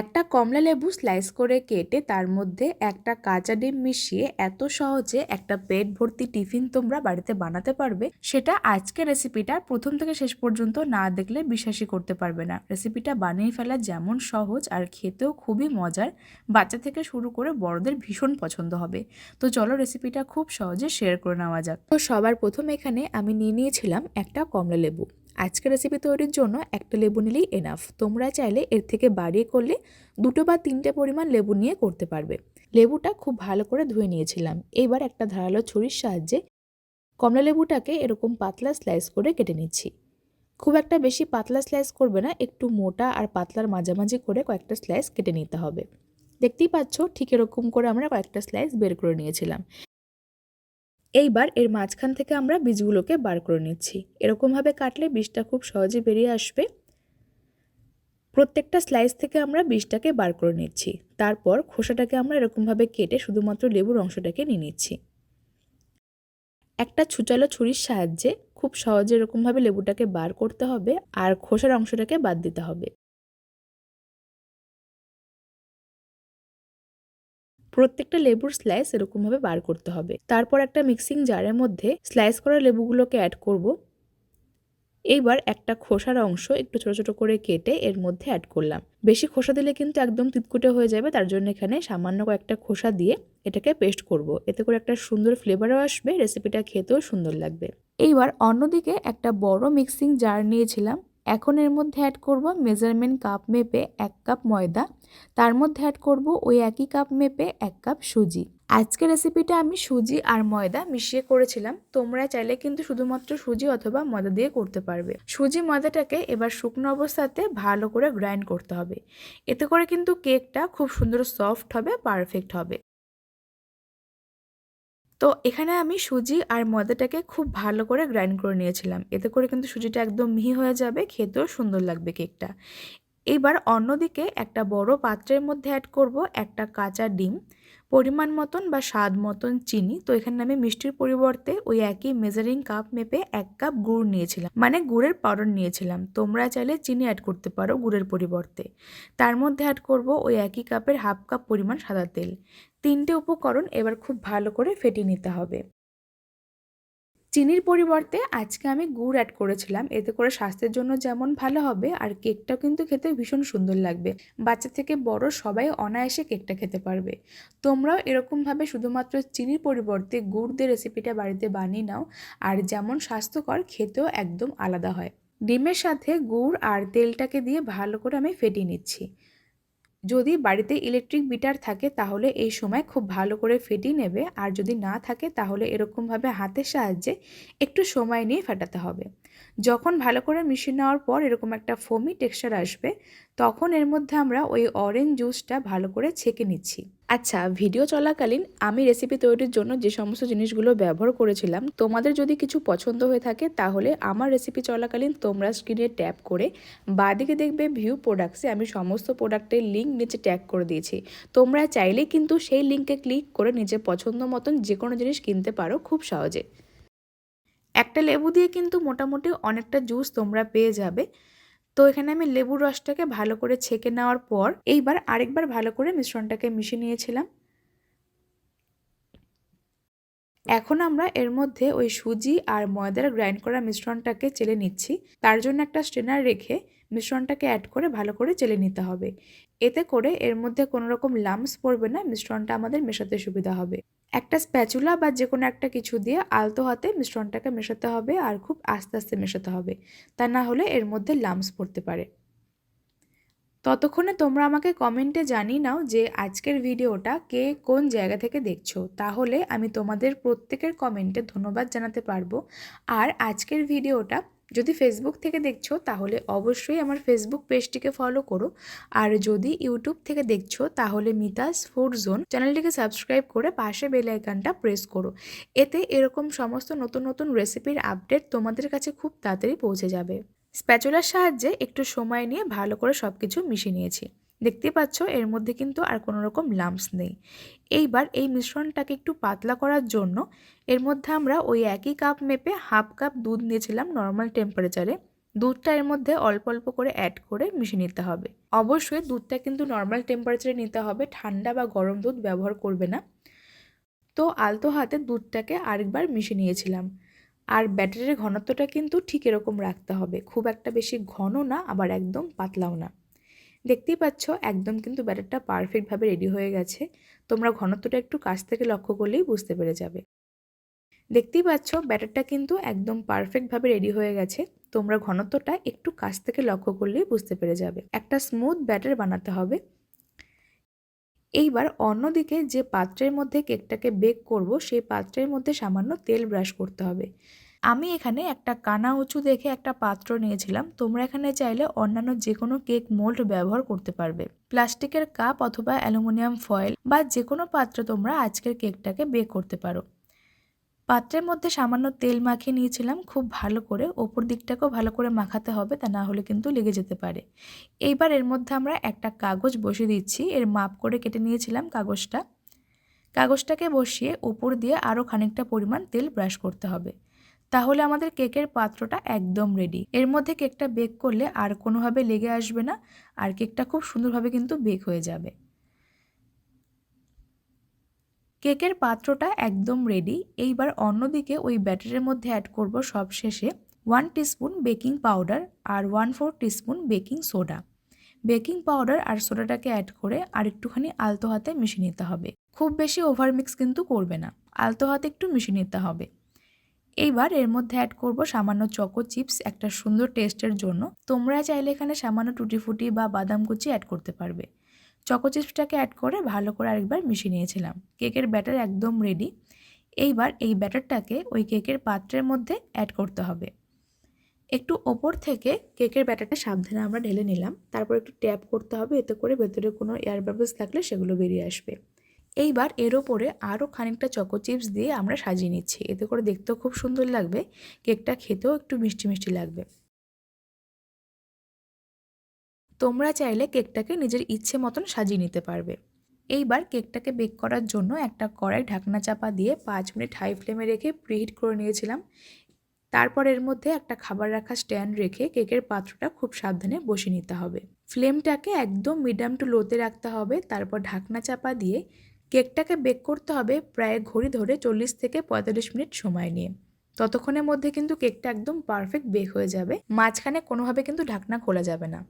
একটা কমলা লেবু স্লাইস করে কেটে তার মধ্যে একটা কাঁচা ডিম মিশিয়ে এত সহজে একটা পেট ভর্তি টিফিন তোমরা বাড়িতে বানাতে পারবে, সেটা আজকে রেসিপিটা প্রথম থেকে শেষ পর্যন্ত না দেখলে বিশ্বাসই করতে পারবে না। রেসিপিটা বানিয়ে ফেলা যেমন সহজ আর খেতেও খুবই মজার, বাচ্চা থেকে শুরু করে বড়দের ভীষণ পছন্দ হবে। তো চলো রেসিপিটা খুব সহজে শেয়ার করে নেওয়া যাক। তো সবার প্রথম এখানে আমি নিয়ে নিয়েছিলাম একটা কমলা লেবু। আজকের রেসিপি তৈরির জন্য একটা লেবু নিলেই এনাফ তোমরা চাইলে এর থেকে বাড়িয়ে করলে দুটো বা তিনটে পরিমাণ লেবু নিয়ে করতে পারবে। লেবুটা খুব ভালো করে ধুয়ে নিয়েছিলাম। এবার একটা ধারালো ছুরির সাহায্যে কমলা লেবুটাকে এরকম পাতলা স্লাইস করে কেটে নিচ্ছি। খুব একটা বেশি পাতলা স্লাইস করবে না, একটু মোটা আর পাতলার মাঝামাঝি করে কয়েকটা স্লাইস কেটে নিতে হবে। দেখতেই পাচ্ছ, ঠিক এরকম করে আমরা কয়েকটা স্লাইস বের করে নিয়েছিলাম। এইবার এর মাঝখান থেকে আমরা বীজগুলোকে বার করে নিচ্ছি। এরকমভাবে কাটলে বীজটা খুব সহজে বেরিয়ে আসবে। প্রত্যেকটা স্লাইস থেকে আমরা বীজটাকে বার করে নিচ্ছি। তারপর খোসাটাকে আমরা এরকমভাবে কেটে শুধুমাত্র লেবুর অংশটাকে নিয়ে নিচ্ছি। একটা ছুচালো ছুরির সাহায্যে খুব সহজে এরকমভাবে লেবুটাকে বার করতে হবে আর খোসার অংশটাকে বাদ দিতে হবে। প্রত্যেকটা লেবুর স্লাইস এরকমভাবে বার করতে হবে। তারপর একটা মিক্সিং জারের মধ্যে স্লাইস করা লেবুগুলোকে অ্যাড করব। এইবার একটা খোসার অংশ একটু ছোট ছোট করে কেটে এর মধ্যে অ্যাড করলাম। বেশি খোসা দিলে কিন্তু একদম তিতকুটে হয়ে যাবে, তার জন্য এখানে সামান্য কয়েকটা খোসা দিয়ে এটাকে পেস্ট করব। এতে করে একটা সুন্দর ফ্লেভারও আসবে রেসিপিটা খেতেও সুন্দর লাগবে। এইবার অন্যদিকে একটা বড় মিক্সিং জার নিয়েছিলাম। এখন এর মধ্যে অ্যাড করব মেজারমেন্ট কাপ মেপে এক কাপ ময়দা, তার মধ্যে অ্যাড করব ওই একই কাপ মেপে এক কাপ সুজি। আজকের রেসিপিটা আমি সুজি আর ময়দা মিশিয়ে করেছিলাম, তোমরা চাইলে কিন্তু শুধুমাত্র সুজি অথবা ময়দা দিয়ে করতে পারবে। সুজি ময়দাটাকে এবার শুকনো অবস্থাতে ভালো করে গ্রাইন্ড করতে হবে। এতে করে কিন্তু কেকটা খুব সুন্দর সফট হবে পারফেক্ট হবে। তো এখানে আমি সুজি আর ময়দাটাকে খুব ভালো করে গ্রাইন্ড করে নিয়েছিলাম। এতে করে কিন্তু সুজিটা একদম মিহি হয়ে যাবে, খেতেও সুন্দর লাগবে কেকটা। এবার অন্যদিকে একটা বড় পাত্রের মধ্যে অ্যাড করব একটা কাঁচা ডিম। পরিমাণ মতন বা স্বাদ মতন চিনি। তো এখানে আমি মিষ্টির পরিবর্তে ওই একই মেজারিং কাপ মেপে এক কাপ গুড় নিয়েছিলাম। মানে গুড়ের পাউডার নিয়েছিলাম। তোমরা চাইলে চিনি অ্যাড করতে পারো গুড়ের পরিবর্তে। তার মধ্যে অ্যাড করব ওই একই কাপের হাফ কাপ পরিমাণ সাদা তেল। তিনটে উপকরণ এবার খুব ভালো করে ফেটিয়ে নিতে হবে। চিনির পরিবর্তে আজকে আমি গুড় অ্যাড করেছিলাম। এতে করে স্বাস্থ্যের জন্য যেমন ভালো হবে, আর কেকটাও কিন্তু খেতে ভীষণ সুন্দর লাগবে। বাচ্চা থেকে বড় সবাই অনায়াসে কেকটা খেতে পারবে। তোমরাও এরকমভাবে শুধুমাত্র চিনির পরিবর্তে গুড় দিয়ে রেসিপিটা বাড়িতে বানিয়ে নাও, আর যেমন স্বাস্থ্যকর, খেতেও একদম আলাদা হয়। ডিমের সাথে গুড় আর তেলটাকে দিয়ে ভালো করে আমি ফেটিয়ে নিচ্ছি। যদি বাড়িতে ইলেকট্রিক বিটার থাকে, তাহলে এই সময় খুব ভালো করে ফেটিয়ে নেবে। আর যদি না থাকে, তাহলে এরকমভাবে হাতের সাহায্যে একটু সময় নিয়ে ফাটাতে হবে। যখন ভালো করে মিশিয়ে নেওয়ার পর এরকম একটা ফোমি টেক্সচার আসবে তখন এর মধ্যে আমরা ওই অরেঞ্জ জুসটা ভালো করে ছেঁকে নিচ্ছি। আচ্ছা ভিডিও চলাকালীন আমি রেসিপি তৈরির জন্য যে সমস্ত জিনিসগুলো ব্যবহার করেছিলাম, তোমাদের যদি কিছু পছন্দ হয়ে থাকে তাহলে আমার রেসিপি চলাকালীন তোমরা স্ক্রিনে ট্যাপ করে বাদিকে দেখবে ভিউ প্রোডাক্টসে আমি সমস্ত প্রোডাক্টের লিঙ্ক নিচে ট্যাগ করে দিয়েছি। তোমরা চাইলে কিন্তু সেই লিঙ্কে ক্লিক করে নিজের পছন্দ মতন যে কোনো জিনিস কিনতে পারো খুব সহজে। একটা লেবু দিয়ে কিন্তু মোটামুটি অনেকটা জুস তোমরা পেয়ে যাবে। তো এখানে আমি লেবুর রসটাকে ভালো করে ছেঁকে নেওয়ার পর এইবার আরেকবার ভালো করে মিশ্রণটাকে মিশিয়ে নিয়েছিলাম। এখন আমরা এর মধ্যে ওই সুজি আর ময়দার গ্রাইন্ড করা মিশ্রণটাকে চেলে নিচ্ছি। তার জন্য একটা স্ট্রেনার রেখে মিশ্রণটাকে অ্যাড করে ভালো করে চেলে নিতে হবে। এতে করে এর মধ্যে কোনো রকম লামস পড়বে না, মিশ্রণটা আমাদের মেশাতে সুবিধা হবে। একটা স্প্যাচুলা বা যে কোনো একটা কিছু দিয়ে আলতো হাতে মিশ্রণটাকে মেশাতে হবে আর খুব আস্তে আস্তে মেশাতে হবে। তা না হলে এর মধ্যে লামস পড়তে পারে। ততক্ষণে তোমরা আমাকে কমেন্টে জানিয়ে নাও যে আজকের ভিডিওটা কে কোন জায়গা থেকে দেখছ। তাহলে আমি তোমাদের প্রত্যেকের কমেন্টে ধন্যবাদ জানাতে পারব। আর আজকের ভিডিওটা যদি ফেসবুক থেকে দেখছ, তাহলে অবশ্যই আমার ফেসবুক পেজটিকে ফলো করো। আর যদি ইউটিউব থেকে দেখছ, তাহলে মিতাস ফুড জোন চ্যানেলটিকে সাবস্ক্রাইব করে পাশে বেল আইকনটা প্রেস করো। এতে এরকম সমস্ত নতুন নতুন রেসিপির আপডেট তোমাদের কাছে খুব তাড়াতাড়ি পৌঁছে যাবে। স্প্যাচুলার সাহায্যে একটু সময় নিয়ে ভালো করে সব কিছু মিশিয়ে নিয়েছি। দেখতে পাচ্ছ, এর মধ্যে কিন্তু আর কোনো রকম লাম্পস নেই। এইবার এই মিশ্রণটাকে একটু পাতলা করার জন্য এর মধ্যে আমরা ওই একই কাপ মেপে হাফ কাপ দুধ নিয়েছিলাম নর্মাল টেম্পারেচারে দুধটা এর মধ্যে অল্প অল্প করে অ্যাড করে মিশিয়ে নিতে হবে। অবশ্যই দুধটা কিন্তু নর্মাল টেম্পারেচারে নিতে হবে, ঠান্ডা বা গরম দুধ ব্যবহার করবে না। তো আলতো হাতে দুধটাকে আরেকবার মিশিয়ে নিয়েছিলাম। আর ব্যাটারের ঘনত্বটা কিন্তু ঠিক এরকম রাখতে হবে, খুব একটা বেশি ঘন না, আবার একদম পাতলাও না। দেখতেই পাচ্ছ, একদম কিন্তু ব্যাটারটা পারফেক্টভাবে রেডি হয়ে গেছে। তোমরা ঘনত্বটা একটু কাছ থেকে লক্ষ্য করলেই বুঝতে পেরে যাবে। দেখতেই পাচ্ছ, ব্যাটারটা কিন্তু একদম পারফেক্টভাবে রেডি হয়ে গেছে। তোমরা ঘনত্বটা একটু কাছ থেকে লক্ষ্য করলেই বুঝতে পেরে যাবে। একটা স্মুথ ব্যাটার বানাতে হবে। এইবার অন্যদিকে যে পাত্রের মধ্যে কেকটাকে বেক করব, সেই পাত্রের মধ্যে সামান্য তেল ব্রাশ করতে হবে। আমি এখানে একটা কানা উঁচু দেখে একটা পাত্র নিয়েছিলাম। তোমরা এখানে চাইলে অন্যান্য যে কোনো কেক মোল্ড ব্যবহার করতে পারবে। প্লাস্টিকের কাপ অথবা অ্যালুমিনিয়াম ফয়েল বা যে কোনো পাত্র তোমরা আজকের কেকটাকে বেক করতে পারো। পাত্রের মধ্যে সামান্য তেল মাখিয়ে নিয়েছিলাম, খুব ভালো করে। ওপর দিকটাকেও ভালো করে মাখাতে হবে, তা না হলে কিন্তু লেগে যেতে পারে। এইবার এর মধ্যে আমরা একটা কাগজ বসিয়ে দিচ্ছি। এর মাপ করে কেটে নিয়েছিলাম কাগজটা। কাগজটাকে বসিয়ে উপর দিয়ে আরও খানিকটা পরিমাণ তেল ব্রাশ করতে হবে। তাহলে আমাদের কেকের পাত্রটা একদম রেডি এর মধ্যে কেকটা বেক করলে আর কোনোভাবে লেগে আসবে না, আর কেকটা খুব সুন্দরভাবে কিন্তু বেক হয়ে যাবে। কেকের পাত্রটা একদম রেডি এইবার অন্যদিকে ওই ব্যাটারের মধ্যে অ্যাড করব সব শেষে ওয়ান টিস্পুন বেকিং পাউডার আর one four teaspoon baking soda baking powder আর সোডাটাকে অ্যাড করে আর একটুখানি আলতো হাতে মিশিয়ে নিতে হবে। খুব বেশি ওভার মিক্স কিন্তু করবে না। আলতো হাতে একটু মিশিয়ে নিতে হবে। এইবার এর মধ্যে অ্যাড করব সামান্য চকো চিপস একটা সুন্দর টেস্টের জন্য। তোমরা চাইলে এখানে সামান্য টুটি ফুটি বা বাদাম কুচি অ্যাড করতে পারবে। চকো চিপসটাকে অ্যাড করে ভালো করে আরেকবার মিশিয়ে নিয়েছিলাম। কেকের ব্যাটার একদম রেডি এইবার এই ব্যাটারটাকে ওই কেকের পাত্রের মধ্যে অ্যাড করতে হবে। একটু ওপর থেকে কেকের ব্যাটারটা সাবধানে আমরা ঢেলে নিলাম। তারপর একটু ট্যাপ করতে হবে। এতে করে ভেতরে কোনো এয়ার বাবলস থাকলে সেগুলো বেরিয়ে আসবে। এইবার এর ওপরে আরও খানিকটা চকো চিপস দিয়ে আমরা সাজিয়ে নিচ্ছি। এতে করে দেখতেও খুব সুন্দর লাগবে, কেকটা খেতেও একটু মিষ্টি মিষ্টি লাগবে। তোমরা চাইলে কেকটাকে নিজের ইচ্ছে মতন সাজিয়ে নিতে পারবে। এইবার কেকটাকে বেক করার জন্য একটা কড়াই ঢাকনা চাপা দিয়ে পাঁচ মিনিট হাই ফ্লেমে রেখে প্রিহিট করে নিয়েছিলাম। তারপর এর মধ্যে একটা খাবার রাখা স্ট্যান্ড রেখে কেকের পাত্রটা খুব সাবধানে বসে নিতে হবে। ফ্লেমটাকে একদম মিডিয়াম টু লোতে রাখতে হবে। তারপর ঢাকনা চাপা দিয়ে কেকটাকে বেক করতে হবে প্রায় ঘড়ি ধরে চল্লিশ থেকে পঁয়তাল্লিশ মিনিট সময় নিয়ে। ততক্ষণের মধ্যে কিন্তু কেকটা একদম পারফেক্ট বেক হয়ে যাবে। মাঝখানে কোনোভাবে কিন্তু ঢাকনা খোলা যাবে না।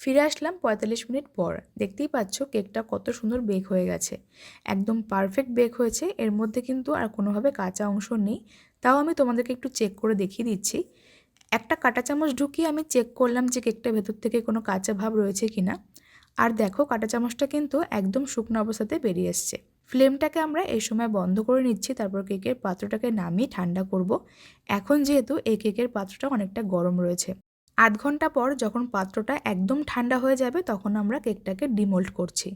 ফিরে আসলাম পঁয়তাল্লিশ মিনিট পর। দেখতেই পাচ্ছ কেকটা কত সুন্দর বেক হয়ে গেছে। একদম পারফেক্ট বেক হয়েছে। এর মধ্যে কিন্তু আর কোনোভাবে কাঁচা অংশ নেই। তাও আমি তোমাদেরকে একটু চেক করে দেখিয়ে দিচ্ছি। একটা কাঁটা চামচ ঢুকিয়ে আমি চেক করলাম যে কেকটা ভেতর থেকে কোনো কাঁচা ভাব রয়েছে কি না আর দেখো কাঁটা চামচটা কিন্তু একদম শুকনো অবস্থাতে বেরিয়ে এসছে। ফ্লেমটাকে আমরা এই সময় বন্ধ করে নিচ্ছি, তারপর কেকের পাত্রটাকে নামিয়ে ঠান্ডা করব। এখন যেহেতু এই কেকের পাত্রটা অনেকটা গরম রয়েছে। আধ ঘণ্টা পর যখন পাত্রটা একদম ঠান্ডা হয়ে যাবে, তখন আমরা কেকটাকে ডিমোল্ড করছি।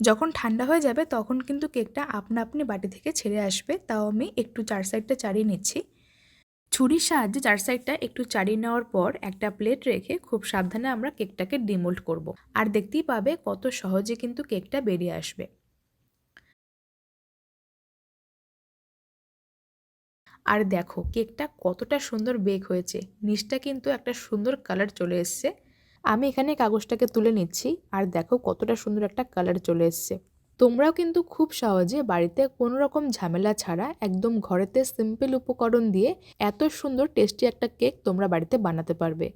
যখন ঠান্ডা হয়ে যাবে, তখন কিন্তু কেকটা আপনা আপনি বাটি থেকে ছেড়ে আসবে। তাও আমি একটু চার সাইডটা চাড়িয়ে নিচ্ছি। ছুরির সাহায্যে চার সাইডটা একটু চাড়িয়ে নেওয়ার পর একটা প্লেট রেখে খুব সাবধানে আমরা কেকটাকে ডিমোল্ড করব। আর দেখতেই পাবে কত সহজে কিন্তু কেকটা বেরিয়ে আসবে। আর দেখো, কেকটা কতটা সুন্দর বেক হয়েছে। নিচটা কিন্তু একটা সুন্দর কালার চলে এসছে। আমি এখানে কাগজটাকে তুলে নিচ্ছি। আর দেখো কতটা সুন্দর একটা কালার চলে এসছে। তোমরাও কিন্তু খুব সহজে বাড়িতে কোনো রকম ঝামেলা ছাড়া একদম ঘরেতে সিম্পল উপকরণ দিয়ে এত সুন্দর টেস্টি একটা কেক তোমরা বাড়িতে বানাতে পারবে।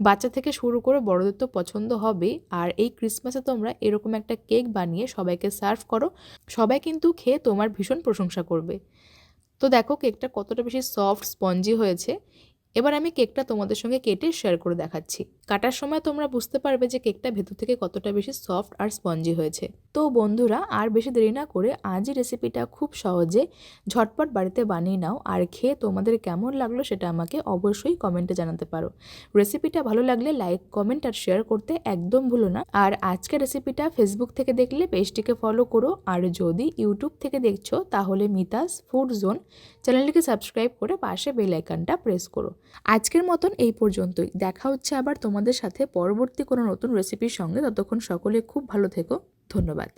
বাচ্চা থেকে শুরু করে বড়দের তো পছন্দ হবেই, আর এই ক্রিসমাসে তোমরা এরকম একটা কেক বানিয়ে সবাইকে সার্ভ করো, সবাই কিন্তু খেয়ে তোমার ভীষণ প্রশংসা করবে। তো দেখো কেকটা কতটা বেশি সফট স্পঞ্জি হয়েছে। এবার আমি কেকটা তোমাদের সঙ্গে কেটে শেয়ার করে দেখাচ্ছি। কাটার সময় তোমরা বুঝতে পারবে যে কেকটা ভেতর থেকে কতটা বেশি সফট আর স্পঞ্জি হয়েছে। তো বন্ধুরা, আর বেশি দেরি না করে আজই রেসিপিটা খুব সহজে ঝটপট বাড়িতে বানিয়ে নাও আর খেয়ে তোমাদের কেমন লাগল সেটা আমাকে অবশ্যই কমেন্টে জানাতে পারো। রেসিপিটা ভালো লাগলে লাইক, কমেন্ট আর শেয়ার করতে একদম ভুলো না। আর আজকের রেসিপিটা ফেসবুক থেকে দেখলে পেজটিকে ফলো করো। আর যদি ইউটিউব থেকে দেখছ, তাহলে মিতাস ফুড জোন চ্যানেলটিকে সাবস্ক্রাইব করে পাশে বেল আইকনটা প্রেস করো। আজকের মতন এই পর্যন্তই। দেখা হচ্ছে আবার তোমাদের সাথে পরবর্তী কোনো নতুন রেসিপির সঙ্গে ততক্ষণ সকলে খুব ভালো থেকো। ধন্যবাদ।